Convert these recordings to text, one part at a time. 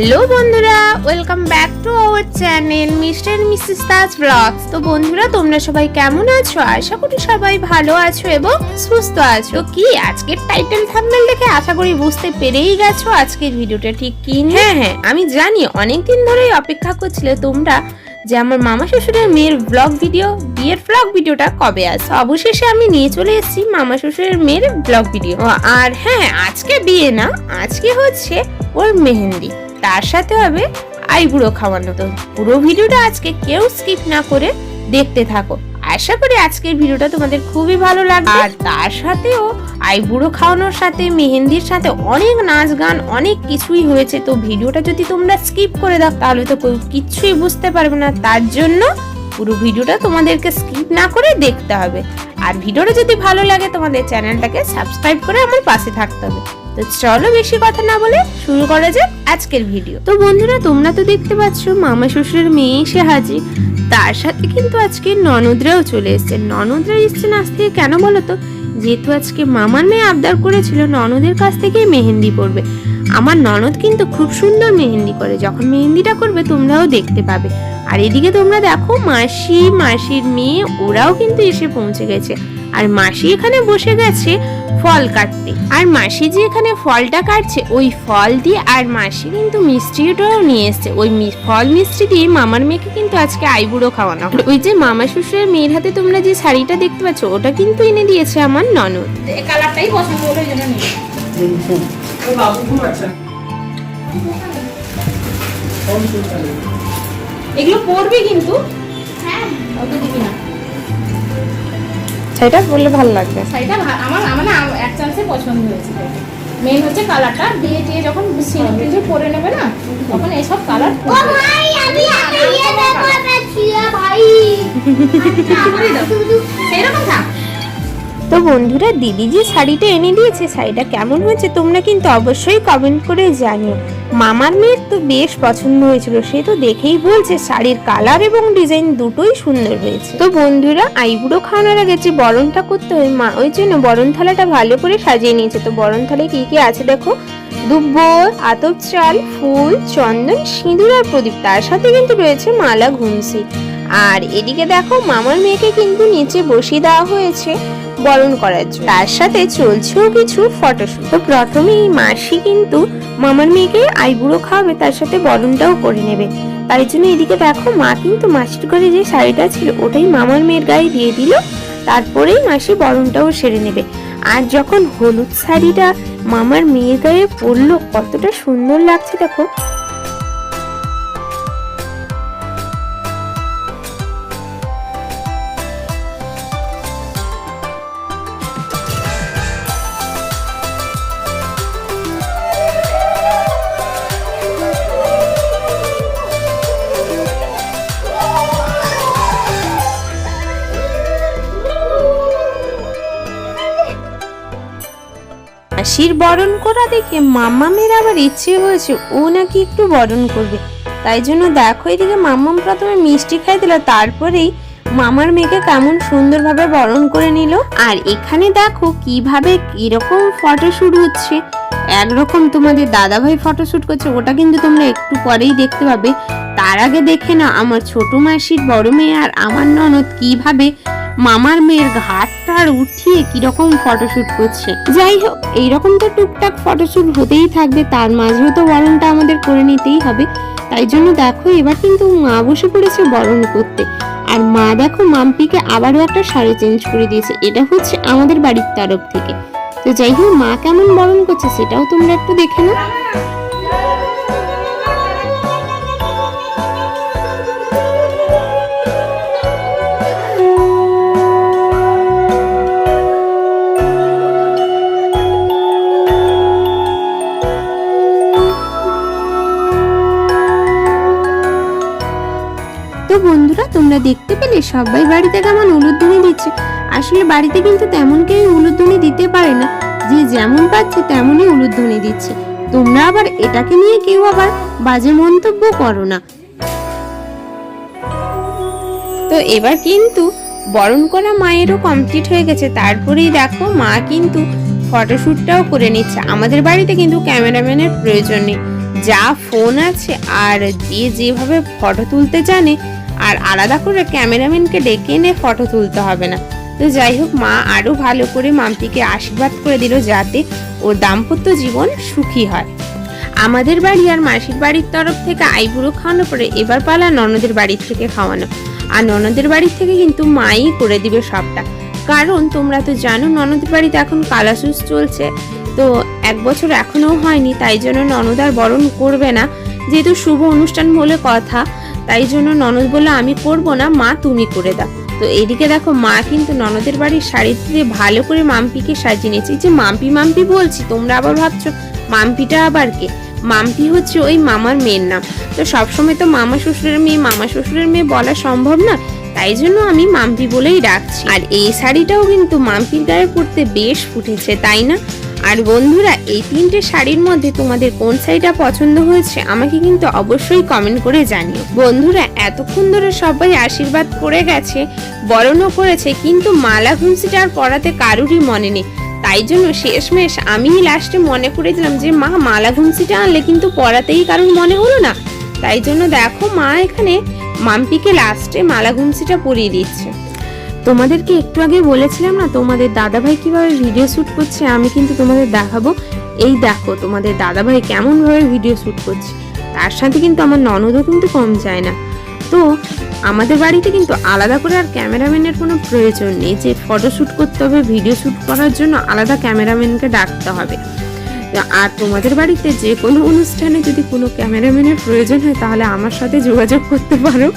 Hello বন্ধুরা welcome back to our channel mister and missus Taj blogs তো বন্ধুরা, তোমরা সবাই কেমন আছো? আশা করি সবাই ভালো আছো এবং সুস্থ আছো। কি আজকের টাইটেল থাম্বনেল দেখে আশা করি বুঝতে পেরেই গেছো আজকের ভিডিওটা ঠিক কি হ্যাঁ হ্যাঁ আমি জানি, অনেকদিন ধরেই অপেক্ষা করছিলে তোমরা যে আমার মামা শ্বশুরের মেয়ের ব্লগ ভিডিও বিয়ের ব্লগ ভিডিওটা কবে আসে? অবশেষে আমি নিয়ে চলে এসেছি মামা শ্বশুরের মেয়ের ব্লগ ভিডিও আর হ্যাঁ আজকে বিয়ে না, আজকে হচ্ছে ওর মেহেন্দি। তার সাথে হবে আইবুড়ো খাওয়ানো তো পুরো ভিডিওটা আজকে কেউ স্কিপ না করে দেখতে থাকো। আশা করি আজকের ভিডিওটা তোমাদের খুবই ভালো লাগবে। আর তার সাথেও আইবুড়ো খাওয়ানোর সাথে, মেহেন্দির সাথে অনেক নাচ গান, অনেক কিছুই হয়েছে। তো ভিডিওটা যদি তোমরা স্কিপ করে দাও, তাহলে তো কেউ কিচ্ছুই বুঝতে পারবে না। তার জন্য পুরো ভিডিওটা তোমাদেরকে স্কিপ না করে দেখতে হবে। আর ভিডিওটা যদি ভালো লাগে, তোমাদের চ্যানেলটাকে সাবস্ক্রাইব করে আমার পাশে থাকতে হবে। তো চলো বেশি কথা না বলে শুরু করা যাক আজকের ভিডিও তো বন্ধুরা, তোমরা তো দেখতে পাচ্ছ, মামা শ্বশুরের মেয়ে এসে হাজির। তার সাথে কিন্তু আজকে ননদরাও চলে এসছে। ননদরা এসছেন আজ থেকে কেন বলো তো যেহেতু আজকে মামার মেয়ে আবদার করেছিল, ননদের কাছ থেকেই মেহেন্দি পড়বে আমার ননদ কিন্তু খুব সুন্দর মেহেন্দি করে। যখন মেহেন্দিটা করবে, তোমরাও দেখতে পাবে। আর এদিকে তোমরা দেখো মাসি মাসির মেয়ে ওরাও কিন্তু এসে পৌঁছে গেছে। আর মাসি এখানে বসে গেছে ফল কাটতে। আর মাসি যে এখানে ফলটা কাটছে ওই ফল দিয়ে আর মাসি কিন্তু মিষ্টিটাও নিয়ে এসছে। ওই ফল মিষ্টি দিয়ে মামার মেয়েকে কিন্তু আজকে আইবুড়ো খাওয়ানো। ওই যে মামা শ্বশুরের মেয়ের হাতে তোমরা যে শাড়িটা দেখতে পাচ্ছ ওটা কিন্তু এনে দিয়েছে আমার ননদ। এই কালারটাই পছন্দ হলো এই জন্য নিই এগুলো পরবি কিন্তু। হ্যাঁ। অত দিবি না। সেটা বললে ভালো লাগবে। শাড়িটা আমার আমার না এক চান্সে পছন্দ হয়েছে। মেন হচ্ছে কালারটা দিয়ে টিয়ে যখন সিঁদুর কিছু পরে নেবে না তখন এইসব কালার ও ভাই আমি আমি ইয়ে দেখো না ছিয়া ভাই। সেইরকম থাক তো বন্ধুরা দিদি যে শাড়িটা এনে দিয়েছে শাড়িটা কেমন হয়েছে তোমরা কিন্তু অবশ্যই কমেন্ট করে জানিও। মামার মেয়ের তো বেশ পছন্দ হয়েছিল। সে তো দেখেই বলছে, শাড়ির কালার এবং ডিজাইন দুটোই সুন্দর হয়েছে। তো বন্ধুরা, আইবুড়ো খাওয়ানোর আগে যে বরণটা করতে হয়, মা, ওই জন্য বরণ থালাটা ভালো করে সাজিয়ে নিয়েছে। তো বরণ থালায় কি কি আছে দেখো? দুব্ব আতপ চাল, ফুল, চন্দন, সিঁদুর আর প্রদীপ। তার সাথে কিন্তু রয়েছে মালা, ঘুমসি। আর এদিকে দেখো, মামার মেয়েকে কিন্তু নিচে বসিয়ে দেওয়া হয়েছে। বরণ করার জন্য। তার সাথে চলছেও কিছু ফটোশুট তো প্রথমেই মাসি কিন্তু মামার মেয়েকে আইবুড়ো খাওয়াবে, তার সাথে বরণটাও করে নেবে। তাই জন্য এদিকে দেখো, মা কিন্তু মাসির ঘরে যে শাড়িটা ছিল, ওটাই মামার মেয়ের গায়ে দিয়ে দিল। তারপরেই মাসি বরণটাও সেরে নেবে। আর যখন হলুদ শাড়িটা মামার মেয়ের গায়ে পরলো, কতটা সুন্দর লাগছে দেখো। মাসির বরণ করা দেখে মাম্মামের আবার ইচ্ছে হয়েছে, ও নাকি একটু বরণ করবে। তাই জন্য দেখো এদিকে মাম্মাম প্রথমে মিষ্টি খাই দিল, তারপরেই মামার মেয়েকে কেমন সুন্দরভাবে বরণ করে নিল। আর এখানে দেখো কীভাবে কীরকম ফটোশুট হচ্ছে। একরকম তোমাদের দাদাভাই ফটোশুট করছে, ওটা কিন্তু তোমরা একটু পরেই দেখতে পাবে। তার আগে দেখে না আমার ছোট মাসির বড় মেয়ে আর আমার ননদ কীভাবে মামার মেয়ের ঘাটটার উঠিয়ে কীরকম ফটোশুট করছে। যাই হোক, এইরকম তো টুকটাক ফটোশুট হতেই থাকবে, তার মাঝেও তো বরণটা আমাদের করে নিতেই হবে। তাই জন্য দেখো, এবার কিন্তু মা বসে পড়েছে বরণ করতে। আর মা দেখো, মাম্পিকে আবারও একটা শাড়ি চেঞ্জ করে দিয়েছে। এটা হচ্ছে আমাদের বাড়ির তরফ থেকে। তো যাই হোক, মা কেমন বরণ করছে সেটাও তোমরা একটু দেখে নাও। তো বন্ধুরা, তোমরা দেখতে পেলে সবাই বাড়িতে কেমন উলুধ্বনি দিচ্ছে। আসলে বাড়িতে কিন্তু তেমন কেউ উলুধ্বনি দিতে পারে না। যে যেমন পাচ্ছে তেমনই উলুধ্বনি দিচ্ছে। তোমরা আবার এটাকে নিয়ে কেউ আবার বাজে মন্তব্য করো না। তো এবার কিন্তু বরণ করা মায়েরও কমপ্লিট হয়ে গেছে। তারপরেই দেখো মা কিন্তু ফটোশ্যুটটাও করে নিচ্ছে। আমাদের বাড়িতে কিন্তু ক্যামেরাম্যানের প্রয়োজন নেই। যা ফোন আছে আর যে যেভাবে ফটো তুলতে জানে, আর আলাদা করে ক্যামেরাম্যানকে ডেকে এনে ফটো তুলতে হবে না। তো যাই হোক, মা আরও ভালো করে মাম্পিকে আশীর্বাদ করে দিল যাতে ওর দাম্পত্য জীবন সুখী হয়। আমাদের বাড়ি আর মাসির বাড়ির তরফ থেকে আইবুড়ো খাওয়ানোর পরে এবার পালা ননদের বাড়ির থেকে খাওয়ানো। আর ননদের বাড়ির থেকে কিন্তু মাই করে দিবে সবটা। কারণ তোমরা তো জানো, ননদের বাড়িতে এখন কালাসুস চলছে। তো এক বছর এখনও হয়নি, তাই জন্য ননদ আর বরণ করবে না। যেহেতু শুভ অনুষ্ঠান বলে কথা, তাই জন্য ননদ বলল, আমি করব না, মা তুমি করে দাও। তো এদিকে দেখো, মা কিন্তু ননদের বাড়ির শাড়িতে ভালো করে মাম্পিকে সাজিয়ে নিয়েছে। যে মাম্পি মাম্পি বলছি, তোমরা আবার ভাবছ, মাম্পিটা আবার কে? মাম্পি হচ্ছে ওই মামার মেয়ের নাম। তো সবসময় তো মামা শ্বশুরের মেয়ে, মামা শ্বশুরের মেয়ে বলা সম্ভব না, তাই জন্য আমি মাম্পি বলেই রাখছি আর এই শাড়িটাও কিন্তু মাম্পির গায়ে পরতে বেশ ফুটেছে, তাই না? আর বন্ধুরা, এই তিনটে শাড়ির মধ্যে তোমাদের কোন শাড়িটা পছন্দ হয়েছে আমাকে কিন্তু অবশ্যই কমেন্ট করে জানিও। বন্ধুরা, এতক্ষণ ধরে সবাই আশীর্বাদ করে গেছে, বরণও করেছে, কিন্তু মালা ঘুমসিটা আর পরাতে কারুরই মনে নেই। তাই জন্য শেষমেশ আমি লাস্টে মনে করে দিলাম যে, মা, মালা ঘুমসিটা আনলে কিন্তু পরাতেই কারুর মনে হলো না? তাই জন্য দেখো, মা এখানে মাম্পিকে লাস্টে মালা ঘুমসিটা পরিয়ে দিচ্ছে। তোমাদেরকে একটু আগে বলেছিলাম না, তোমাদের দাদাভাই কীভাবে ভিডিও শ্যুট করছে? আমি কিন্তু তোমাদের দেখাবো। এই দেখো, তোমাদের দাদাভাই কেমন ভাবে ভিডিও শ্যুট করছে। তার সাথে কিন্তু আমার ননদও কিন্তু কম যায় না। তো, আমাদের বাড়িতে কিন্তু আলাদা করে আর ক্যামেরাম্যানের কোনো প্রয়োজন নেই। যে ফটো শ্যুট করতে হবে ভিডিও শ্যুট করার জন্য আলাদা ক্যামেরাম্যানকে ডাকতে হবে। আর তোমাদের বাড়িতে যে কোনো অনুষ্ঠানে যদি কোনো ক্যামেরাম্যানের প্রয়োজন হয়, তাহলে আমার সাথে যোগাযোগ করতে পারো।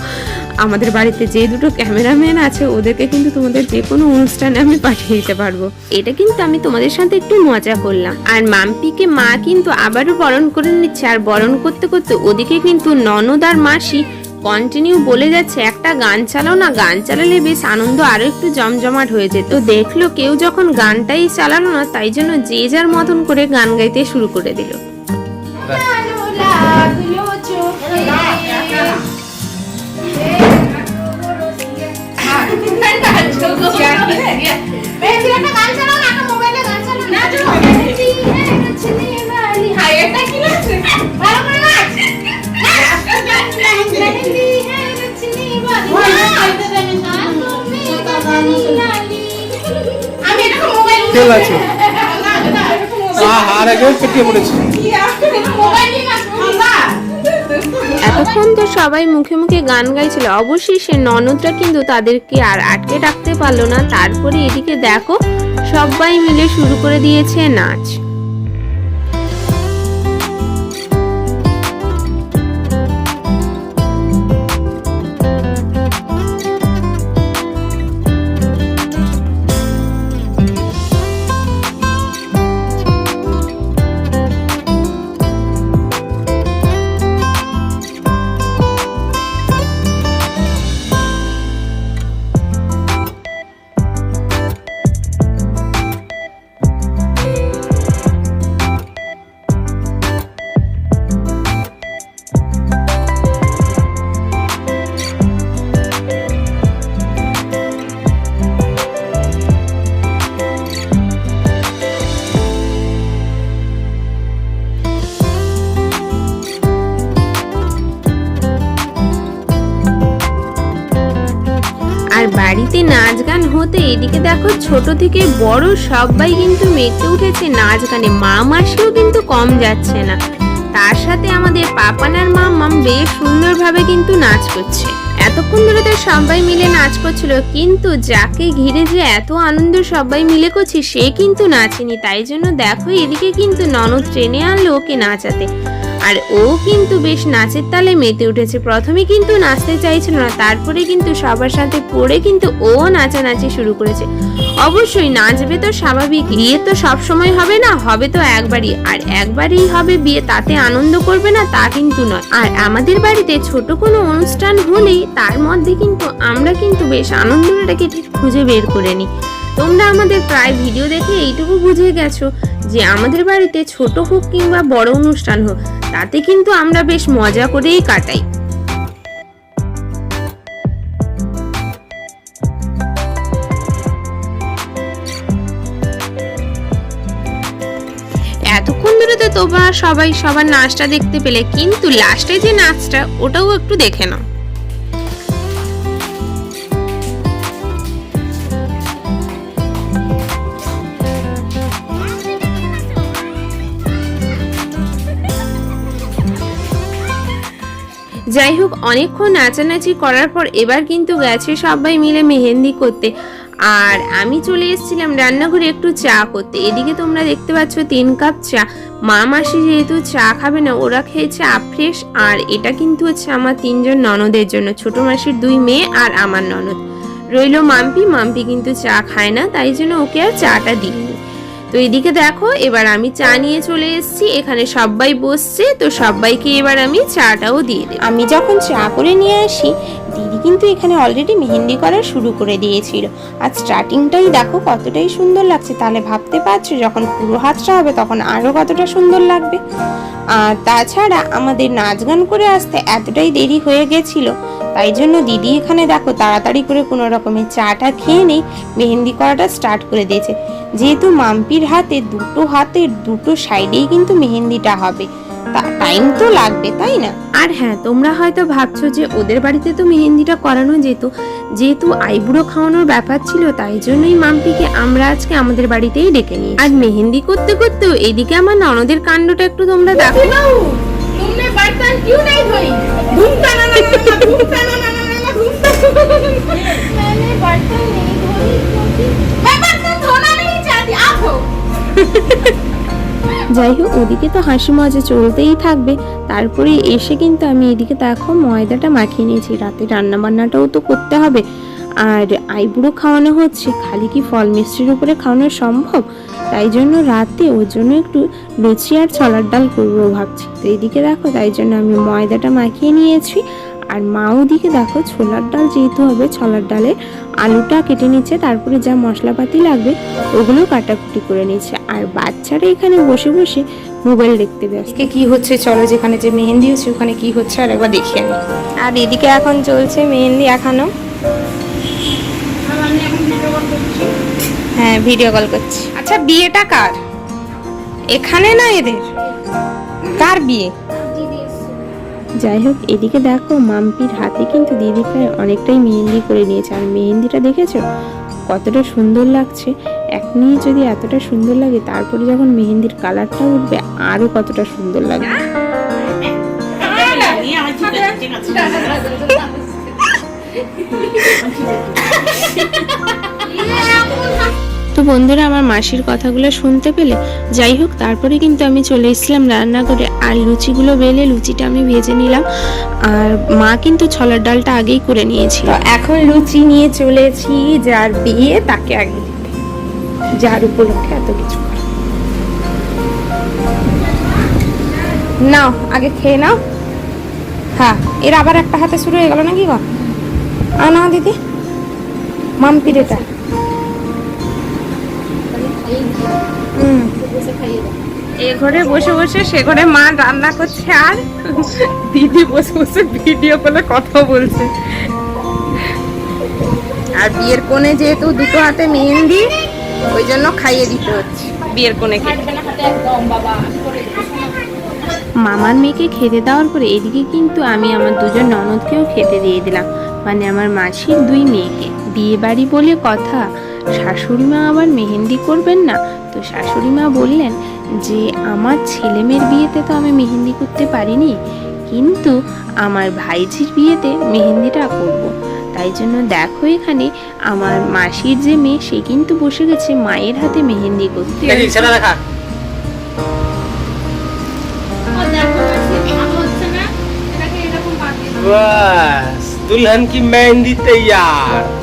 আমাদের বাড়িতে যে দুটো ক্যামেরাম্যান আছে, ওদেরকে কিন্তু তোমাদের যে কোনো অনুষ্ঠানে আমি পাঠিয়ে দিতে পারব। এটা কিন্তু আমি তোমাদের সাথে একটু মজা করলাম। আর মাম্পিকে মা কিন্তু আবারও বরণ করে নিচ্ছে, আর বরণ করতে করতে ওদিকে কিন্তু ননদ আর মাসি কন্টিনিউ বলে যাচ্ছে একটা গান চালাও না গান চালালে বেশ আনন্দ আরও একটু জমজমাট হয়ে যেত তো দেখল কেউ যখন গানটাই চালালো না তাই জন্য যে যার মতন করে গান গাইতে শুরু করে দিল মোবাইলে গান চালাও না। এতক্ষণ তো সবাই মুখে মুখে গান গাইছিল। অবশ্যই সে ননদরা কিন্তু তাদেরকে আর আটকে রাখতে পারল না। তারপরে এদিকে দেখো সবাই মিলে শুরু করে দিয়েছে নাচ। নাচ গান হতে এদিকে দেখো ছোট থেকে বড় সবাই কিন্তু মেতে উঠেছে নাচ গানে। মা মাসিও কিন্তু কম যাচ্ছে না। তার সাথে আমাদের পাপানার মাম্মাম বেশ সুন্দরভাবে কিন্তু নাচ করছে। এতক্ষণ ধরে তো সবাই মিলে নাচ করছিল, কিন্তু যাকে ঘিরে যে এত আনন্দ সবাই মিলে করছি, সে কিন্তু নাচেনি। তাই জন্য দেখো এদিকে কিন্তু ননদ ট্রেনে আনলো ওকে নাচাতে। আর ও কিন্তু বেশ নাচের তালে মেতে উঠেছে। প্রথমে কিন্তু নাচতে চাইছিল না, তারপরে কিন্তু সবার সাথে পড়ে কিন্তু ও নাচানাচি শুরু করেছে। অবশ্যই নাচবে তো স্বাভাবিক, বিয়ে তো সব সময় হবে না, হবে তো একবারই। আর একবারই হবে বিয়ে তাতে আনন্দ করবে না, তা কিন্তু নয়। আর আমাদের বাড়িতে ছোট কোনো অনুষ্ঠান হলেই তার মধ্যে কিন্তু আমরা কিন্তু বেশ আনন্দটাকে খুঁজে বের করে নিই। তোমরা আমাদের প্রায় ভিডিও দেখে এইটুকু বুঝে গেছো যে আমাদের বাড়িতে ছোট হোক কিংবা বড় অনুষ্ঠান হোক, তাতে কিন্তু আমরা বেশ মজা করেই কাটাই। এতক্ষণ ধরে তো তোমরা সবাই সবার নাচটা দেখতে পেলে, কিন্তু লাস্টে যে নাচটা, ওটাও একটু দেখে নাও। যাই হোক অনেকক্ষণ নাচানাচি করার পর এবার কিন্তু গেছে সবাই মিলে মেহেন্দি করতে। আর আমি চলে এসেছিলাম রান্নাঘরে একটু চা করতে। এদিকে তোমরা দেখতে পাচ্ছ তিন কাপ চা। মা মাসি যেহেতু চা খাবে না, ওরা খেয়েছে আফ্রেশ। আর এটা কিন্তু হচ্ছে আমার তিনজন ননদের জন্য, ছোট মাসির দুই মেয়ে আর আমার ননদ। রইল মাম্পি মাম্পি কিন্তু চা খায় না, তাই জন্য ওকে আর চাটা দিইনি। তো এদিকে দেখো, এবার আমি চা নিয়ে চলে এসেছি, এখানে সবাই বসছে, তো সবাইকে এবার আমি চাটাও দিয়ে দেব। আমি যখন চা করে নিয়ে আসি, দিদি কিন্তু এখানে অলরেডি মেহেন্দি করা শুরু করে দিয়েছিল। আর স্টার্টিংটাই দেখো কতটাই সুন্দর লাগছে, তাহলে ভাবতে পারছ যখন পুরো হাতটা হবে তখন আরও কতটা সুন্দর লাগবে। আর তাছাড়া আমাদের নাচ গান করে আসতে এতটাই দেরি হয়ে গেছিল, তাই জন্য দিদি এখানে দেখো তাড়াতাড়ি করে কোনো রকমের চাটা খেয়ে নেই, মেহেন্দি করাটা স্টার্ট করে দিয়েছে। যেহেতু মাম্পির হাতে দুটো হাতের দুটো সাইডেই কিন্তু মেহেন্দিটা হবে। টাইম তো লাগবে তাই না? আর হ্যাঁ তোমরা হয়তো ভাবছ যে ওদের বাড়িতে তো মেহেন্দিটা করানো যেত। যেহেতু আইবুড়ো খাওয়ানোর ব্যাপার ছিল তাই জন্যই মাম্পিকে আমরা আজকে আমাদের বাড়িতেই ডেকে নিই আর মেহেন্দি করতে করতেও এদিকে আমার ননদের কাণ্ডটা একটু তোমরা দেখো। না যাই হোক, ওদিকে তো হাসি মজা চলতেই থাকবে। তারপরে এসে কিন্তু আমি এদিকে দেখো ময়দাটা মাখিয়ে নিয়েছি। রাতে রান্না বান্নাটাও তো করতে হবে। আর আইবুড়ো খাওয়ানো হচ্ছে। খালি কি ফল মিষ্টির উপরে খাওয়ানো সম্ভব? তাই জন্য রাতে ওর জন্য একটু লুচি আর ছলার ডাল করব ভাবছি। তো এদিকে দেখো, তাই জন্য আমি ময়দাটা মাখিয়ে নিয়েছি। আর মা ওদিকে দেখো ছোলার ডাল যেহেতু হবে ছোলার ডালে আলুটা কেটে নিচ্ছে তারপরে যা মশলাপাতি লাগবে ওগুলো কাটাকুটি করে নিচ্ছে। আর বাচ্চারা এখানে বসে বসে মোবাইল দেখতে ব্যস্ত। কি হচ্ছে? চলো যেখানে যে মেহেন্দি হচ্ছে ওখানে কি হচ্ছে? আর একবার দেখি আমি আর এদিকে এখন চলছে মেহেন্দি এখনও। হ্যাঁ ভিডিও কল করছি। আচ্ছা বিয়েটা কার? এখানে না এদের? কার বিয়ে? যাই হোক এদিকে দেখো মাম্পির হাতে কিন্তু দিদি প্রায় অনেকটাই মেহেন্দি করে নিয়েছে আর মেহেন্দিটা দেখেছ কতটা সুন্দর লাগছে এখনই যদি এতটা সুন্দর লাগে তারপরে যখন মেহেন্দির কালারটা উঠবে আরও কতটা সুন্দর লাগবে তো বন্ধুরা, আমার মাসির কথাগুলো শুনতে পেলে যাই হোক, তারপরে কিন্তু আমি চলে এসেছিলাম রান্নাঘরে, আর লুচিগুলো বেলে লুচিটা আমি ভেজে নিলাম, আর মা কিন্তু ছলার ডালটা আগেই করে নিয়েছিল। এখন লুচি নিয়ে চলেছি যার বিয়ে, তাকে আগে যার উপলক্ষে এত কিছু নাও, আগে খেয়ে নাও। হ্যাঁ এর আবার একটা হাতে শুরু হয়ে গেল নাকি গো? আ না দিদি মাম্পির এ ঘরে বসে বসে সে ঘরে মা রান্না করছে আর দিদি বসে বসে ভিডিও কলে কথা বলছে। আর বিয়ের কোণে যেহেতু দুটো হাতে মেহেন্দি ওই জন্য খাইয়ে দিতে হচ্ছে। বিয়ের কোণেকে। মামার মেয়েকে খেতে দেওয়ার পরে এদিকে কিন্তু আমি আমার দুজন ননদকেও খেতে দিয়ে দিলাম। মানে আমার মাসির দুই মেয়েকে। বিয়ে বাড়ি বলে কথা। শাশুড়ি মা আবার মেহেন্দি করবেন না? তো শাশুড়ি মা বললেন যে আমার ছেলেমেয়ের বিয়েতে তো আমি মেহেন্দি করতে পারিনি কিন্তু আমার ভাইঝির বিয়েতে মেহেন্দিটা করব। তাই জন্য দেখো এখানে আমার মাসির যে মেয়ে সে কিন্তু বসে গেছে মায়ের হাতে মেহেন্দি করতে। দুলহন কি মেহেন্দি তৈয়ার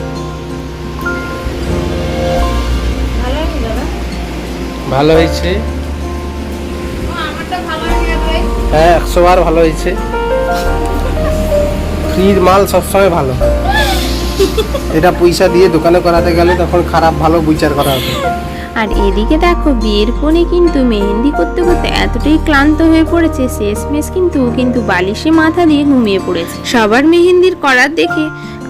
ভালো হয়েছে? হয়ে হ্যাঁ একশো বার ভালো হয়েছে। ফ্রির মাল সবসময় ভালো। এটা পয়সা দিয়ে দোকানে করাতে গেলে তখন খারাপ ভালো বিচার করা হবে। আর এদিকে দেখো, বিয়ের কোণে কিন্তু মেহেন্দি করতে করতে এতটাই ক্লান্ত হয়ে পড়েছে, শেষমেশ কিন্তু কিন্তু বালিশে মাথা দিয়ে ঘুমিয়ে পড়েছে। সবার মেহেন্দির করার দেখে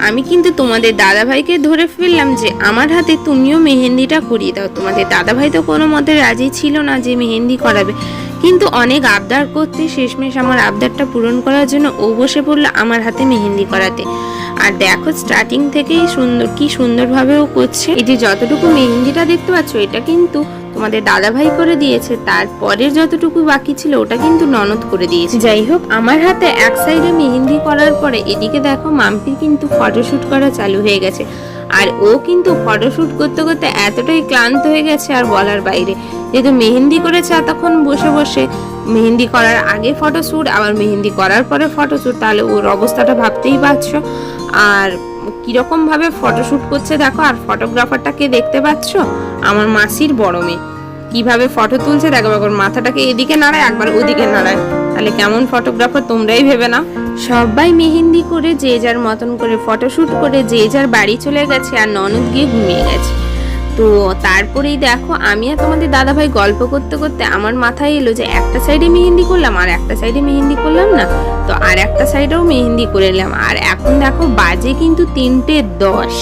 আমি কিন্তু তোমাদের দাদাভাইকে ধরে ফেললাম যে আমার হাতে তুমিও মেহেন্দিটা করিয়ে দাও। তোমাদের দাদাভাই তো কোনো মতে রাজি ছিল না যে মেহেন্দি করাবে। কিন্তু অনেক আবদার করতে, শেষমেশ আমার আবদারটা পূরণ করার জন্য ও বসে পড়ল আমার হাতে মেহেন্দি করাতে। আর দেখো স্টার্টিং থেকেই সুন্দর, কি সুন্দরভাবে ও করছে। এই যে যতটুকু মেহেন্দিটা দেখতে পাচ্ছ, এটা কিন্তু তোমাদের দাদাভাই করে দিয়েছে তারপরের যতটুকু বাকি ছিল ওটা কিন্তু ননদ করে দিয়েছে। যাই হোক, আমার হাতে এক সাইডে মেহেন্দি করার পরে এদিকে দেখো মাম্পির কিন্তু ফটোশ্যুট করা চালু হয়ে গেছে। আর ও কিন্তু ফটোশ্যুট করতে করতে এতটাই ক্লান্ত হয়ে গেছে আর বলার বাইরে। যেহেতু মেহেন্দি করেছে এতক্ষণ বসে বসে, মেহেন্দি করার আগে ফটোশ্যুট আবার মেহেন্দি করার পরে ফটোশ্যুট তাহলে ওর অবস্থাটা ভাবতেই পারছ। আর কীরকম ভাবে ফটোশ্যুট করছে দেখো, আর ফটোগ্রাফারটাকে দেখতে পাচ্ছ? আমার মাসির বড় মেয়ে। কীভাবে ফটো তুলছে দেখো একবার মাথাটাকে এদিকে নাড়ায়, একবার ওদিকে নাড়ায়। তাহলে কেমন ফটোগ্রাফার তোমরাই ভেবে না সবাই মেহেন্দি করে যে যার মতন করে ফটোশ্যুট করে যে যার বাড়ি চলে গেছে আর ননদ গিয়ে ঘুমিয়ে গেছে। তো তারপরেই দেখো, আমি আর তোমাদের দাদাভাই গল্প করতে করতে আমার মাথায় এলো যে একটা সাইডে মেহেন্দি করলাম আর একটা সাইডে মেহেন্দি করলাম না। তো আর একটা সাইডেও মেহেন্দি করে নিলাম আর এখন দেখো বাজে কিন্তু তিনটে দশ।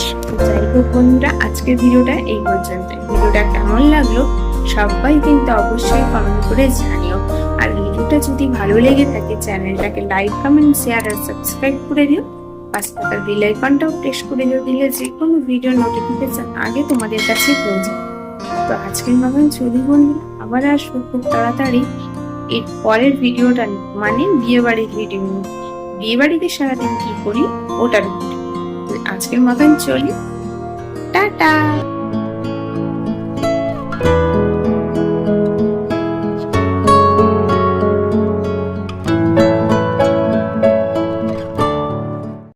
যাই হোক বন্ধুরা, আজকের ভিডিওটা এই পর্যন্ত ভিডিওটা কেমন লাগল সবাই কিন্তু অবশ্যই কমেন্ট করে জানিও। আর ভিডিওটা যদি ভালো লেগে থাকে চ্যানেলটাকে লাইক কমেন্ট শেয়ার আর সাবস্ক্রাইব করে দিও। পাশে থাকা বেল আইকনটাও প্রেস করে দিলে যে কোনো ভিডিও নোটিফিকেশন আগে তোমাদের কাছে পৌঁছে তো আজকের মতন চলি বন্ধু, আবার আসব খুব তাড়াতাড়ি। এর পরের ভিডিওটা মানে বিয়েবাড়ির ভিডিও নিয়ে। বিয়ে সারাদিন কি করি, ওটার আজকের মতন চলি। টাটা!